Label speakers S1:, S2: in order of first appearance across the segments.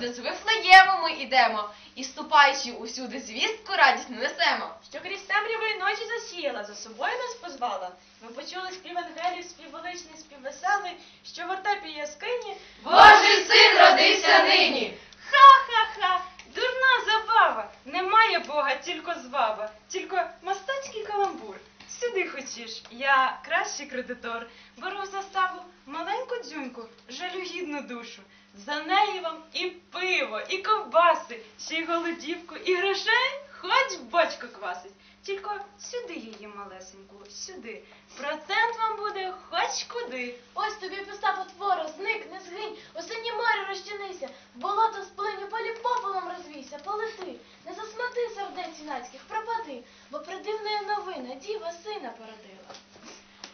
S1: Вифлеєму ми ідемо, і ступаючи усюди звістку радісну несемо.
S2: Що крізь темрявої ночі засіяла, за собою нас позвала. Ми почули спів ангелів, спів величний, спів веселий, що в вертепі яскині.
S1: Божий син родився нині.
S2: Ха-ха-ха! Дурна забава! Немає Бога, тільки зваба, тільки мастацький каламбур. Сюди хочеш, я кращий кредитор. Беру в заставу маленьку дзюньку, жалюгідну душу. За неї вам і пиво, і ковбаси, ще й голодівку, і грошей, хоч бочку квасить. Тільки сюди її малесеньку, сюди. Процент вам буде хоч куди.
S3: Ось тобі писа потвора, зник, не згинь, у синє море розчинися, болото сплинь, у полі пополом розвійся, полети, не засмати сердець юнацьких, пропади, бо придивна новина, діва сина породила.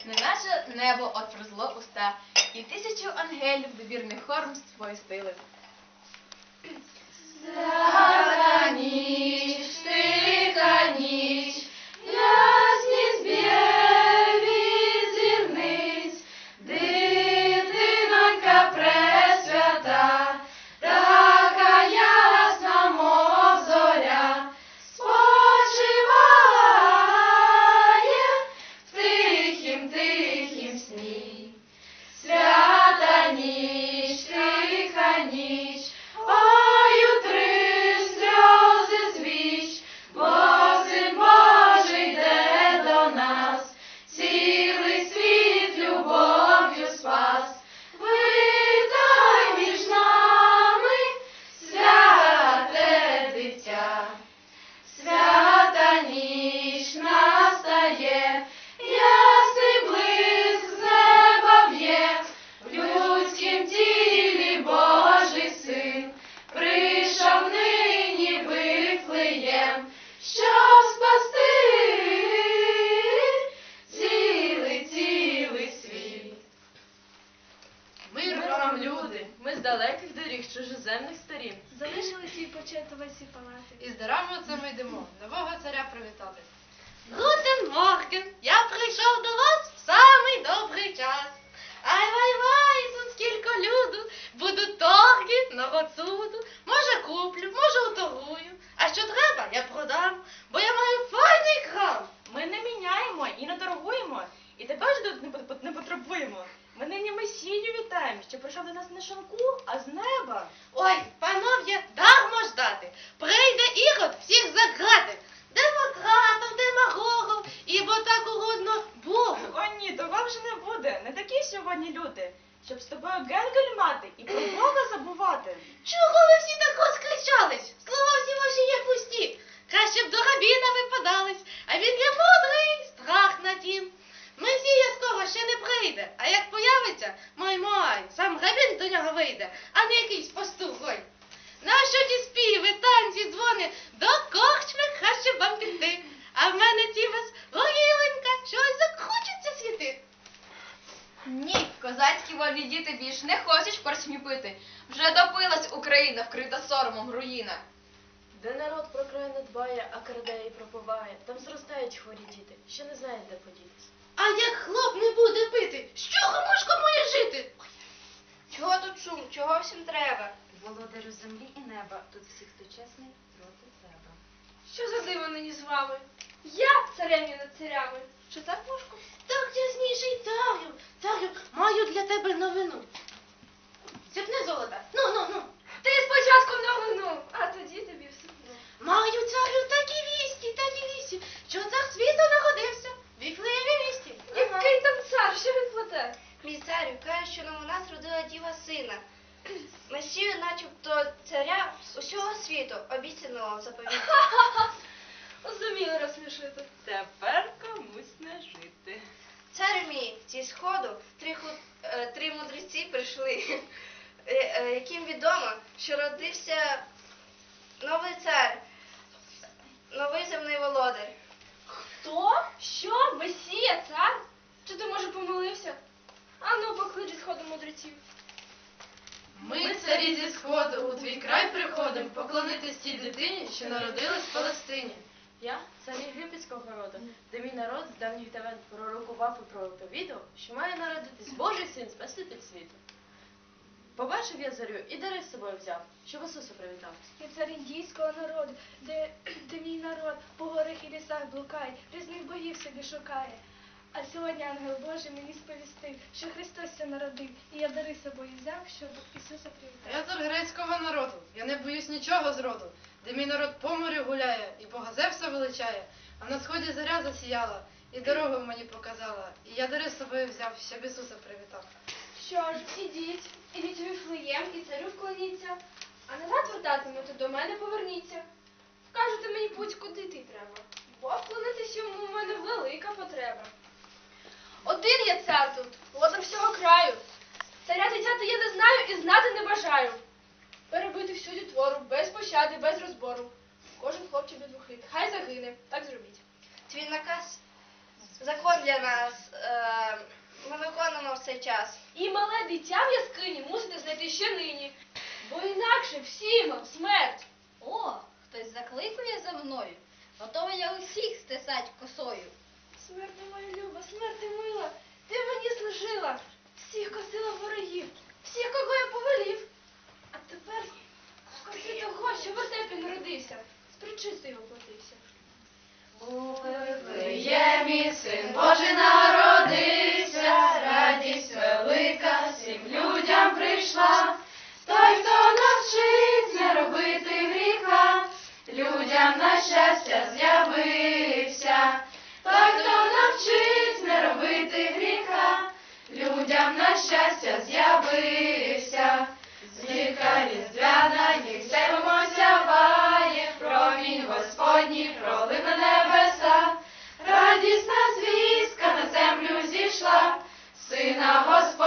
S1: Неначе небо отверзло уста, і тисячу ангелів добірний хором сповістили. Свята
S2: доріг чужеземних сторін.
S3: Залишили свій почетовесі палати.
S4: І з дарами це ми йдемо нового царя привітати.
S1: Гутен Морген, я прийшов до вас в самий добрий час. Ай вай вай, тут скільки люду, будуть торги, народ суду. Може куплю, може уторгую. А що треба, я продам, бо я маю файний крам.
S2: Ми не міняємо і не торгуємо, і тебе ж тут не, пот- не потребуємо. Ми нині Месію вітаємо, що прийшов до нас не шанку, а з неба.
S1: Ой, панов'є, дармо ждати. Прийде ірод всіх заграти. Демократів, демагогів, ібо так угодно Богу.
S2: О ні, того вже не буде. Не такі сьогодні люди, щоб з тобою гель мати і про Бога забувати.
S1: Чого ви всі так розкричались? Слова всі ваші є пусті. Краще б до рабіна випадались, а він є мудрий, страх на тім. Месія скоро ще не прийде, а як появиться, мой мой, сам рабін до нього вийде, а не якийсь пастух гой. Нащо ті співи, танці, дзвони, до корчми краще б вам піти. А в мене ті вас горіленька, щось захочеться світи. Ні, козацькі вольні діти більш не хочуть корчмі пити. Вже допилась Україна, вкрита соромом руїна.
S3: Де народ про край не дбає, а краде і пропиває, там зростають хворі діти, що не знають, де подітись.
S1: А як хлоп не буде пити, з чого мушко моє жити?
S5: Чого тут шум? Чого всім треба?
S6: Володарю землі і неба, тут всіх хто чесний проти тебе.
S5: Що за диво нині з вами? Я царевні над царями. Що так, мушку?
S1: Так ясніший царю, царю, маю для тебе новину. Сіпни золота. Ну, ну, ну.
S5: Ти спочатку новину, а тоді тобі все.
S1: Маю царю такі вісті, такі вісті, що цар світу народився. Віфлеєві вісті.
S5: Який там цар? Що він плете? Мій царю каже, що нам у нас родила діва сина. Месію, начебто царя усього світу, обіцяно вам заповідати. Зуміли розсмішити.
S2: Тепер комусь не жити.
S5: Царю мій, зі сходу три, ху... е, три мудреці прийшли, яким відомо, що родився новий цар, новий земний володар. Хто? Що? Месія, цар? Чи ти може помилився? А ну, поклич зі сходу мудреців.
S4: Ми, царі зі сходу, у твій край приходимо поклонитись тій дитині, що народилась в Палестині.
S3: Я цар єгипетського роду, де мій народ з давніх давен пророкував і пророковідав, що має народитись Божий син, спаситель світу. Побачив я зарю і дари з собою взяв, щоб Ісуса привітав.
S7: Я цар індійського народу, де, де мій народ по горах і лісах блукає, різних богів собі шукає. А сьогодні ангел Божий мені сповістив, що Христос ся народив, і я дари з собою взяв, щоб Ісуса привітати.
S1: Я цар грецького народу, я не боюсь нічого зроду, де мій народ по морю гуляє, і Бога Зевса величає, а на сході зоря засіяла, і дорогу мені показала, і я дари з собою взяв, щоб Ісуса привітав.
S7: Що ж, ідіть, ідіть у Віфлеєм і царю вклоніться, а назад вертатимете, до мене поверніться. Вкажете мені путь, куди йти треба, бо вклонитись йому в мене велика потреба. Один я цар тут, володар всього краю. Царя дитяти я не знаю і знати не бажаю. Перебити всю дітвору, без пощади, без розбору. Кожен хлопчик до двох літ, хай загине, так зробіть.
S5: Твій наказ закон для нас. Е, ми виконуємо все час.
S7: І мале дитя в яскині мусите знайти ще нині, бо інакше всім вам смерть.
S8: О, хтось закликує за мною. Готова я усіх стисать косою.
S7: Смерти моя люба, смерти мила,
S1: сина Господь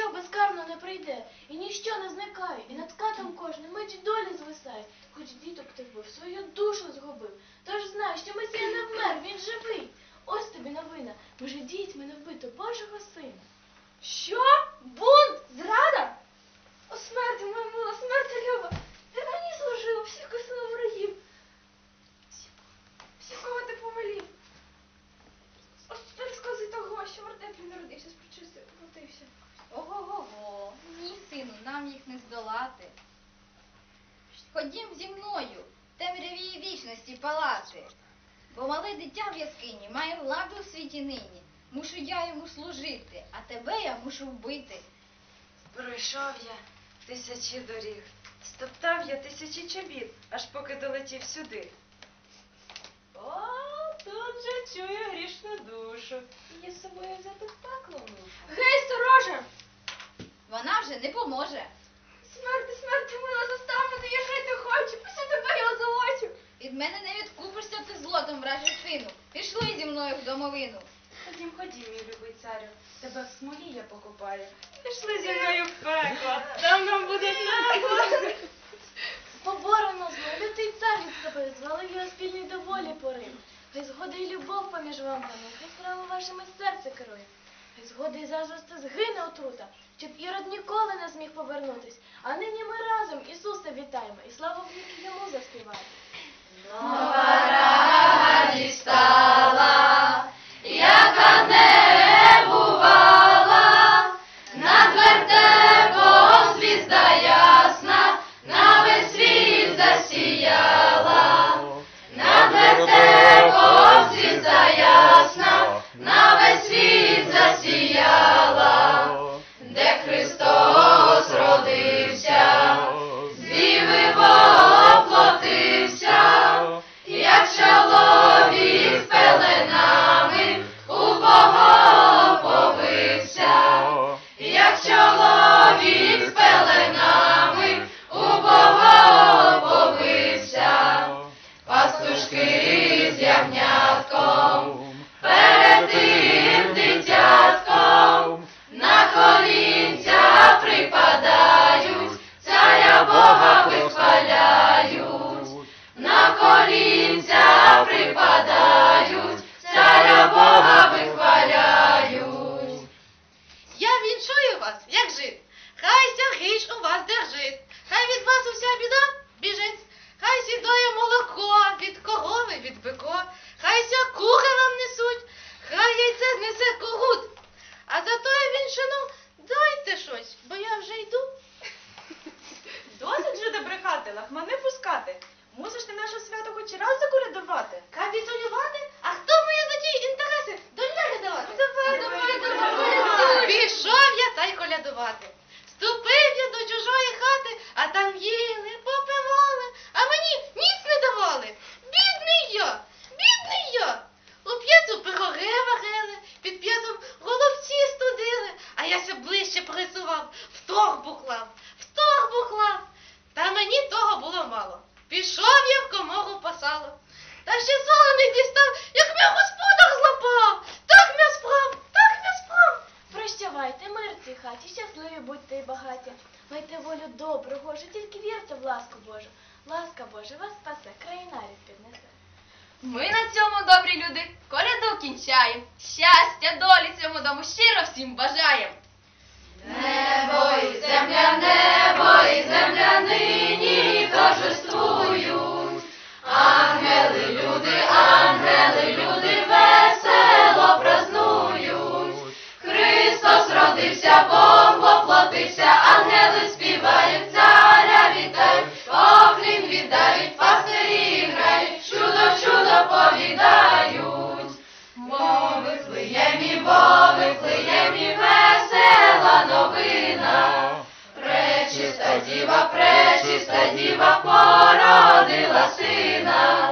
S3: ніщо безкарно не прийде, і ніщо не зникає, і над катом кожний меч долі звисає, хоч діток ти вбив, свою душу згубив. Тож знай, що Месія не вмер, він живий. Ось тобі новина, вже дітьми не вбито Божого сина.
S7: Що? Бунт? Зрада? О, смерті, моя мила, смерті люба! Ти мені служила, всіх косила ворогів. Всіх, кого ти повелів. Ось тепер скази того, що в вертепі народився, з причистою поплатився.
S8: Ого-го-го, ні, сину, нам їх не здолати. Ходім зі мною, вічності палати. Бо мале дитя в яскині має владу у світі нині. Мушу я йому служити, а тебе я мушу вбити.
S2: Пройшов я тисячі доріг, стоптав я тисячі чобіт, аж поки долетів сюди. О, тут же чую грішну душу. Її з собою взяти в пекло мушу.
S7: Гей, сторожа!
S8: Вона вже не поможе.
S7: Смерти, смерти, мила, застав мене, я жити хочу, після тебе я озолочу.
S8: Від мене не відкупишся ти злотом, вражий сину. Пішли зі мною в домовину.
S2: Ходім, ходім, мій любий царю, тебе в смолі я покупаю. Пішли зі мною в пекло, там нам буде тепло.
S3: Поборено зло, лютий цар відступив, звалив його спільний до волі порив. Хай згода і любов поміж вами, хай справа вашими серце керує. Хай згода і заздрости згине отрута, щоб Ірод ніколи не зміг повернутись. А нині ми разом Ісуса вітаємо і славу в йому заспіваємо.
S1: Nova Tarde está.
S2: Лахман не
S3: ласку Божу. Ласка Божа вас спасе, країнарів піднесе.
S9: Ми на цьому, добрі люди, коляду кінчаєм. Щастя, долі цьому дому щиро всім бажаєм.
S1: Небо і земля, небо і земля нині торжествують. Ангели, люди, ангели, люди весело празнують. Христос родився, Бог воплотився, ангели співають, чудо повідають. Бо Вифлеємі, бо Вифлеємі, весела новина. Пречиста діва, пречиста діва породила сина.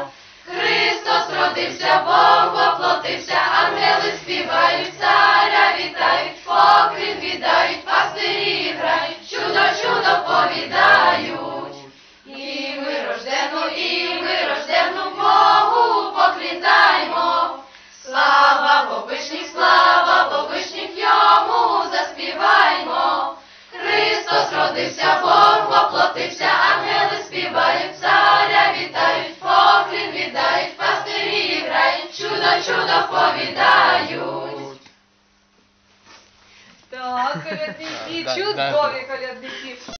S1: Христос родився, Бог воплотився, ангели співають, царя вітають, поклін віддають, пастирі грають, чудо, чудо повідають. І ми рождену, і Родився, Бог воплотився, ангели співають, царя вітають, поклін віддають, пастирі грають, чудо, чудо повідають.
S2: Так, колядники, чудові колядники.